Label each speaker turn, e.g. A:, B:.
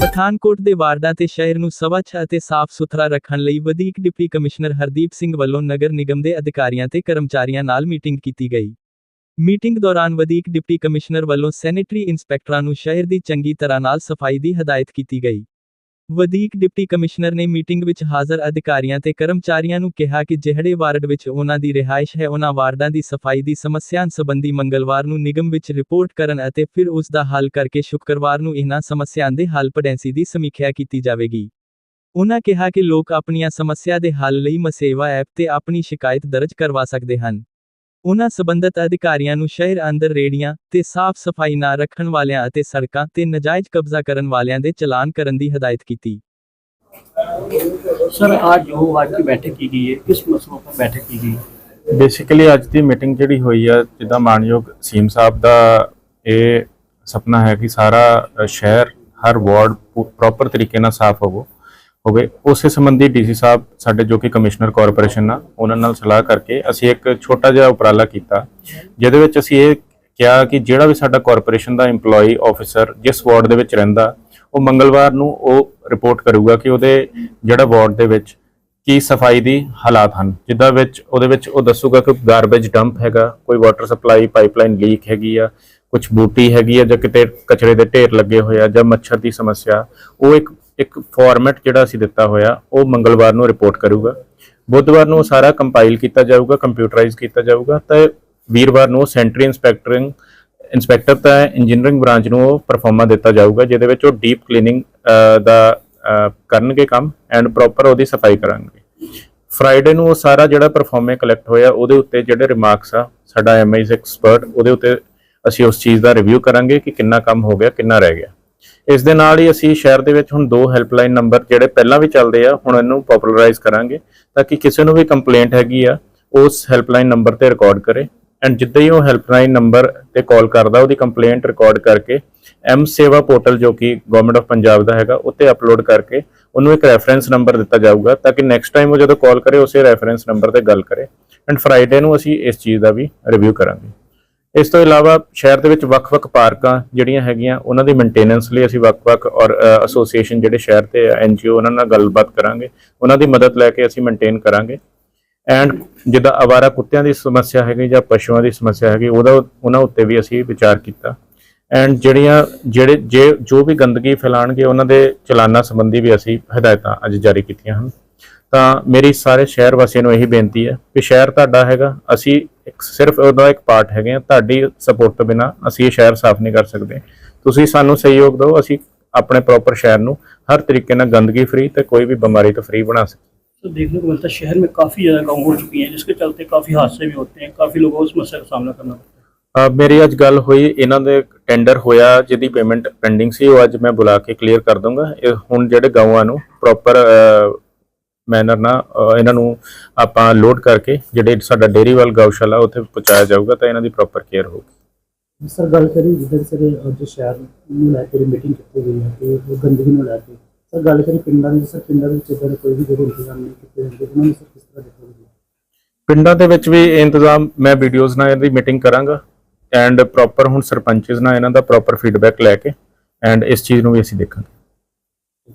A: ਪਠਾਨਕੋਟ ਦੇ ਵਾਰਡਾਂ ਤੇ ਸ਼ਹਿਰ ਨੂੰ ਸਵੱਛ ਅਤੇ ਸਾਫ਼ ਸੁਥਰਾ ਰੱਖਣ ਲਈ ਵਧੀਕ ਡਿਪਟੀ ਕਮਿਸ਼ਨਰ ਹਰਦੀਪ ਸਿੰਘ ਵੱਲੋਂ ਨਗਰ ਨਿਗਮ ਦੇ ਅਧਿਕਾਰੀਆਂ ਤੇ ਕਰਮਚਾਰੀਆਂ ਨਾਲ ਮੀਟਿੰਗ ਕੀਤੀ ਗਈ। ਮੀਟਿੰਗ ਦੌਰਾਨ ਵਧੀਕ ਡਿਪਟੀ ਕਮਿਸ਼ਨਰ ਵੱਲੋਂ ਸੈਨੇਟਰੀ ਇੰਸਪੈਕਟਰਾਂ ਨੂੰ ਸ਼ਹਿਰ ਦੀ ਚੰਗੀ ਤਰ੍ਹਾਂ ਨਾਲ ਸਫ਼ਾਈ ਦੀ ਹਦਾਇਤ ਕੀਤੀ ਗਈ। ਵਧੀਕ ਡਿਪਟੀ ਕਮਿਸ਼ਨਰ ਨੇ ਮੀਟਿੰਗ ਵਿੱਚ ਹਾਜ਼ਰ ਅਧਿਕਾਰੀਆਂ ਤੇ ਕਰਮਚਾਰੀਆਂ ਨੂੰ ਕਿਹਾ ਕਿ ਜਿਹੜੇ ਵਾਰਡ ਵਿੱਚ ਉਹਨਾਂ ਦੀ ਰਿਹਾਇਸ਼ ਹੈ, ਉਹਨਾਂ ਵਾਰਡਾਂ ਦੀ ਸਫ਼ਾਈ ਦੀ ਸਮੱਸਿਆ ਸੰਬੰਧੀ ਮੰਗਲਵਾਰ ਨੂੰ ਨਿਗਮ ਵਿੱਚ ਰਿਪੋਰਟ ਕਰਨ ਅਤੇ ਫਿਰ ਉਸ ਦਾ ਹੱਲ ਕਰਕੇ ਸ਼ੁੱਕਰਵਾਰ ਨੂੰ ਇਹਨਾਂ ਸਮੱਸਿਆਵਾਂ ਦੇ ਹੱਲ ਪਡੈਂਸੀ ਦੀ ਸਮੀਖਿਆ ਕੀਤੀ ਜਾਵੇਗੀ। ਉਨ੍ਹਾਂ ਕਿਹਾ ਕਿ ਲੋਕ ਆਪਣੀਆਂ ਸਮੱਸਿਆ ਦੇ ਹੱਲ ਲਈ ਮਸੇਵਾ ਐਪ ਤੇ ਆਪਣੀ ਸ਼ਿਕਾਇਤ ਦਰਜ ਕਰਵਾ ਸਕਦੇ ਹਨ। ਉਨ੍ਹਾਂ ਸਬੰਧਤ ਅਧਿਕਾਰੀਆਂ ਨੂੰ ਸ਼ਹਿਰ ਅੰਦਰ ਰੇੜੀਆਂ ਤੇ ਸਾਫ਼ ਸਫਾਈ ਨਾ ਰੱਖਣ ਵਾਲਿਆਂ ਅਤੇ ਸੜਕਾਂ ਤੇ ਨਜਾਇਜ਼ ਕਬਜ਼ਾ ਕਰਨ ਵਾਲਿਆਂ ਦੇ ਚਲਾਨ ਕਰਨ ਦੀ ਹਦਾਇਤ ਕੀਤੀ
B: सर आज जो आज की बैठक की गई है किस मसलों पर बैठक की गई है
C: ਬੇਸਿਕਲੀ ਅੱਜ ਦੀ ਮੀਟਿੰਗ ਜਿਹੜੀ ਹੋਈ ਆ ਜਿੱਦਾਂ ਮਾਨਯੋਗ ਸੀਐਮ ਸਾਹਿਬ ਦਾ ਇਹ ਸੁਪਨਾ ਹੈ ਕਿ ਸਾਰਾ ਅ, ਸ਼ਹਿਰ ਹਰ ਵਾਰਡ ਪ੍ਰੋਪਰ ਤਰੀਕੇ ਨਾਲ ਸਾਫ਼ ਹੋਵੋ ਹੋਵੇ ਉਸੇ ਸੰਬੰਧੀ ਡੀਸੀ ਸਾਹਿਬ ਸਾਡੇ ਜੋ ਕਿ ਕਮਿਸ਼ਨਰ ਕਾਰਪੋਰੇਸ਼ਨ ਆ, ਉਹਨਾਂ ਨਾਲ ਸਲਾਹ ਕਰਕੇ ਅਸੀਂ ਇੱਕ ਛੋਟਾ ਜਿਹਾ ਉਪਰਾਲਾ ਕੀਤਾ, ਜਿਹਦੇ ਵਿੱਚ ਅਸੀਂ ਇਹ ਕਿਹਾ ਕਿ ਜਿਹੜਾ ਵੀ ਸਾਡਾ ਕਾਰਪੋਰੇਸ਼ਨ ਦਾ EMPLOYEE ਆਫੀਸਰ ਜਿਸ ਵਾਰਡ ਦੇ ਵਿੱਚ ਰਹਿੰਦਾ, ਉਹ ਮੰਗਲਵਾਰ ਨੂੰ ਉਹ ਰਿਪੋਰਟ ਕਰੂਗਾ ਕਿ ਉਹਦੇ ਜਿਹੜਾ ਵਾਰਡ ਦੇ ਵਿੱਚ ਕੀ ਸਫ਼ਾਈ ਦੀ ਹਾਲਾਤ ਹਨ। ਜਿੱਦਾਂ ਵਿੱਚ ਉਹਦੇ ਵਿੱਚ ਉਹ ਦੱਸੂਗਾ ਕਿ ਗਾਰਬੇਜ ਡੰਪ ਹੈਗਾ, ਕੋਈ ਵਾਟਰ ਸਪਲਾਈ ਪਾਈਪਲਾਈਨ ਲੀਕ ਹੈਗੀ ਆ ਕੁਝ ਬੂਟੀ ਹੈਗੀ ਆ ਜਾਂ ਕਿਤੇ ਕਚਰੇ ਦੇ ਢੇਰ ਲੱਗੇ ਹੋਏ ਆ ਜਾਂ ਮੱਛਰ ਦੀ ਸਮੱਸਿਆ, ਉਹ ਇੱਕ ਇੱਕ ਫਾਰਮੈਟ ਜਿਹੜਾ ਅਸੀਂ ਦਿੱਤਾ ਹੋਇਆ, ਉਹ ਮੰਗਲਵਾਰ ਨੂੰ ਰਿਪੋਰਟ ਕਰੂਗਾ। ਬੁੱਧਵਾਰ ਨੂੰ ਉਹ ਸਾਰਾ ਕੰਪਾਈਲ ਕੀਤਾ ਜਾਊਗਾ ਕੰਪਿਊਟਰਾਈਜ਼ ਕੀਤਾ ਜਾਊਗਾ, ਤਾਂ ਵੀਰਵਾਰ ਨੂੰ ਸੈਂਟਰੀ ਇੰਸਪੈਕਟਰਿੰਗ ਇੰਸਪੈਕਟਰ ਤਾਂ ਇੰਜੀਨੀਅਰਿੰਗ ਬ੍ਰਾਂਚ ਨੂੰ ਉਹ ਪਰਫਾਰਮਾ ਦਿੱਤਾ ਜਾਊਗਾ, ਜਿਹਦੇ ਵਿੱਚ ਉਹ ਡੀਪ ਕਲੀਨਿੰਗ ਦਾ ਕਰਨਗੇ ਕੰਮ ਐਂਡ ਪ੍ਰੋਪਰ ਉਹਦੀ ਸਫ਼ਾਈ ਕਰਾਂਗੇ। ਫਰਾਈਡੇ ਨੂੰ ਉਹ ਸਾਰਾ ਜਿਹੜਾ ਪਰਫਾਰਮੇ ਕਲੈਕਟ ਹੋਇਆ, ਉਹਦੇ ਉੱਤੇ ਜਿਹੜੇ ਰਿਮਾਰਕਸ ਆ, ਸਾਡਾ ਐਮਆਈਜ਼ ਐਕਸਪਰਟ ਉਹਦੇ ਉੱਤੇ ਅਸੀਂ ਉਸ ਚੀਜ਼ ਦਾ ਰਿਵਿਊ ਕਰਾਂਗੇ ਕਿ ਕਿੰਨਾ ਕੰਮ ਹੋ ਗਿਆ, ਕਿੰਨਾ ਰਹਿ ਗਿਆ। ਇਸ ਦੇ ਨਾਲ ਹੀ ਅਸੀਂ ਸ਼ਹਿਰ ਦੇ ਵਿੱਚ ਹੁਣ ਦੋ ਹੈਲਪਲਾਈਨ ਨੰਬਰ ਜਿਹੜੇ ਪਹਿਲਾਂ ਵੀ ਚੱਲਦੇ ਆ, ਹੁਣ ਇਹਨੂੰ ਪਪੂਲਰਾਈਜ਼ ਕਰਾਂਗੇ ਤਾਂ ਕਿ ਕਿਸੇ ਨੂੰ ਵੀ ਕੰਪਲੇਂਟ ਹੈਗੀ ਆ, ਉਸ ਹੈਲਪਲਾਈਨ ਨੰਬਰ ਤੇ ਰਿਕਾਰਡ ਕਰੇ। ਐਂਡ ਜਿੱਦਾਂ ਹੀ ਉਹ ਹੈਲਪਲਾਈਨ ਨੰਬਰ ਤੇ ਕਾਲ ਕਰਦਾ, ਉਹਦੀ ਕੰਪਲੇਂਟ ਰਿਕਾਰਡ ਕਰਕੇ ਐਮ ਸੇਵਾ ਪੋਰਟਲ ਜੋ ਕਿ ਗਵਰਨਮੈਂਟ ਆਫ ਪੰਜਾਬ ਦਾ ਹੈਗਾ, ਉੱਤੇ ਅਪਲੋਡ ਕਰਕੇ ਉਹਨੂੰ ਇੱਕ ਰੈਫਰੈਂਸ ਨੰਬਰ ਦਿੱਤਾ ਜਾਊਗਾ ਤਾਂ ਕਿ ਨੈਕਸਟ ਟਾਈਮ ਉਹ ਜਦੋਂ ਕਾਲ ਕਰੇ, ਉਸੇ ਰੈਫਰੈਂਸ ਨੰਬਰ ਤੇ ਗੱਲ ਕਰੇ। ਐਂਡ ਫਰਾਈਡੇ ਨੂੰ ਅਸੀਂ ਇਸ ਚੀਜ਼ ਦਾ ਵੀ ਰਿਵਿਊ ਕਰਾਂਗੇ। ਇਸ ਤੋਂ ਇਲਾਵਾ ਸ਼ਹਿਰ ਦੇ ਵਿੱਚ ਵੱਖ-ਵੱਖ ਪਾਰਕਾਂ ਜਿਹੜੀਆਂ ਹੈਗੀਆਂ, ਉਹਨਾਂ ਦੀ ਮੇਨਟੇਨੈਂਸ ਲਈ ਅਸੀਂ ਵੱਖ-ਵੱਖ ਔਰ ਐਸੋਸੀਏਸ਼ਨ ਜਿਹੜੇ ਸ਼ਹਿਰ ਤੇ ਐਨਜੀਓ ਉਹਨਾਂ ਨਾਲ ਗੱਲਬਾਤ ਕਰਾਂਗੇ। ਉਹਨਾਂ ਦੀ ਮਦਦ ਲੈ ਕੇ ਅਸੀਂ ਮੇਨਟੇਨ ਕਰਾਂਗੇ। ਐਂਡ ਜਿੱਦਾਂ ਅਵਾਰਾ ਕੁੱਤਿਆਂ ਦੀ ਸਮੱਸਿਆ ਹੈਗੀ ਜਾਂ ਪਸ਼ੂਆਂ ਦੀ ਸਮੱਸਿਆ ਹੈਗੀ, ਉਹਦਾ, ਉਹਨਾਂ ਉੱਤੇ ਵੀ ਅਸੀਂ ਵਿਚਾਰ ਕੀਤਾ। ਐਂਡ ਜਿਹੜੀਆਂ, ਜਿਹੜੇ, ਜੇ ਜੋ ਵੀ ਗੰਦਗੀ ਫੈਲਾਣਗੇ, ਉਹਨਾਂ ਦੇ ਚਲਾਨਾਂ ਸੰਬੰਧੀ ਵੀ ਅਸੀਂ ਹਦਾਇਤਾਂ ਅੱਜ ਜਾਰੀ ਕੀਤੀਆਂ ਹਨ। ਤਾਂ ਮੇਰੀ ਸਾਰੇ ਸ਼ਹਿਰ ਵਾਸੀਆਂ ਨੂੰ ਇਹੀ ਬੇਨਤੀ ਹੈ ਕਿ ਸ਼ਹਿਰ ਤੁਹਾਡਾ ਹੈਗਾ ਅਸੀਂ ਇੱਕ ਸਿਰਫ ਉਹਦਾ ਇੱਕ ਪਾਰਟ ਹੈਗੇ ਆ ਤੁਹਾਡੀ ਸਪੋਰਟ ਤੋਂ ਬਿਨਾ ਅਸੀਂ ਇਹ ਸ਼ਹਿਰ ਸਾਫ਼ ਨਹੀਂ ਕਰ ਸਕਦੇ ਤੁਸੀਂ ਸਾਨੂੰ ਸਹਿਯੋਗ ਦਿਓ ਅਸੀਂ ਆਪਣੇ ਪ੍ਰੋਪਰ ਸ਼ਹਿਰ ਨੂੰ ਹਰ ਤਰੀਕੇ ਨਾਲ ਗੰਦਗੀ ਫ੍ਰੀ ਤੇ ਕੋਈ ਵੀ ਬਿਮਾਰੀ ਤੋਂ ਫ੍ਰੀ ਬਣਾ ਸਕੀਏ
B: तो देखने को मिलता है शहर में काफ़ी ज़्यादा गाँव हो चुकी हैं जिसके चलते काफ़ी हादसे भी होते हैं काफ़ी लोगों को समस्या का सामना करना पड़ता है
C: ਅ, ਮੇਰੀ ਅੱਜ ਗੱਲ ਹੋਈ ਇਹਨਾਂ ਦੇ ਟੈਂਡਰ ਹੋਇਆ ਜਿਹਦੀ ਪੇਮੈਂਟ ਪੈਂਡਿੰਗ ਸੀ ਉਹ ਅੱਜ ਮੈਂ ਬੁਲਾ ਕੇ ਕਲੀਅਰ ਕਰ ਦੂੰਗਾ ਇਹ ਹੁਣ ਜਿਹੜੇ ਗਾਵਾਂ ਨੂੰ ਪ੍ਰੋਪਰ ਮੈਨਰ ਨਾਲ ਅ, ਇਹਨਾਂ ਨੂੰ ਆਪਾਂ ਲੋਡ ਕਰਕੇ ਜਿਹੜੇ ਸਾਡਾ ਡੇਰੀਵਾਲ ਗਊਸ਼ਾਲਾ ਉੱਥੇ ਪਹੁੰਚਾਇਆ ਜਾਊਗਾ ਤਾਂ ਇਹਨਾਂ ਦੀ ਪ੍ਰੋਪਰ ਕੇਅਰ ਹੋਊਗੀ।
D: ਸਰ ਗੱਲ ਕਰੀ ਜਿੱਦਾਂ ਸਰ ਅੱਜ ਸ਼ਹਿਰ ਨੂੰ ਲੈ ਕੇ ਮੀਟਿੰਗ ਕੀਤੀ ਗਈ ਹੈ ਤੇ ਉਹ ਗੰਦਗੀ ਨੂੰ ਲੈ ਕੇ। ਸਰ ਗੱਲ ਕਰੀ ਪਿੰਡਾਂ ਦੀ ਸਰ ਪਿੰਡਾਂ ਦੇ ਵਿੱਚ ਇਦਾਂ ਕੋਈ ਵੀ ਜਿਹੜੇ ਇੰਤਜ਼ਾਮ ਨਹੀਂ ਕੀਤੇ ਜਾਂਦੇ ਉਹਨਾਂ ਨੂੰ ਸਰ ਕਿਸ ਤਰ੍ਹਾਂ ਦੇਖੋਗੇ
C: ਪਿੰਡਾਂ ਦੇ ਵਿੱਚ ਵੀ ਇਹ ਇੰਤਜ਼ਾਮ ਮੈਂ ਵੀਡੀਓਜ਼ ਨਾਲ ਇਹਦੀ ਮੀਟਿੰਗ ਕਰਾਂਗਾ ਐਂਡ ਪ੍ਰੋਪਰ ਹੁਣ ਸਰਪੰਚਸ ਨਾਲ ਇਹਨਾਂ ਦਾ ਪ੍ਰੋਪਰ ਫੀਡਬੈਕ ਲੈ ਕੇ ਐਂਡ ਇਸ ਚੀਜ਼ ਨੂੰ ਵੀ ਅਸੀਂ ਦੇਖਾਂਗੇ।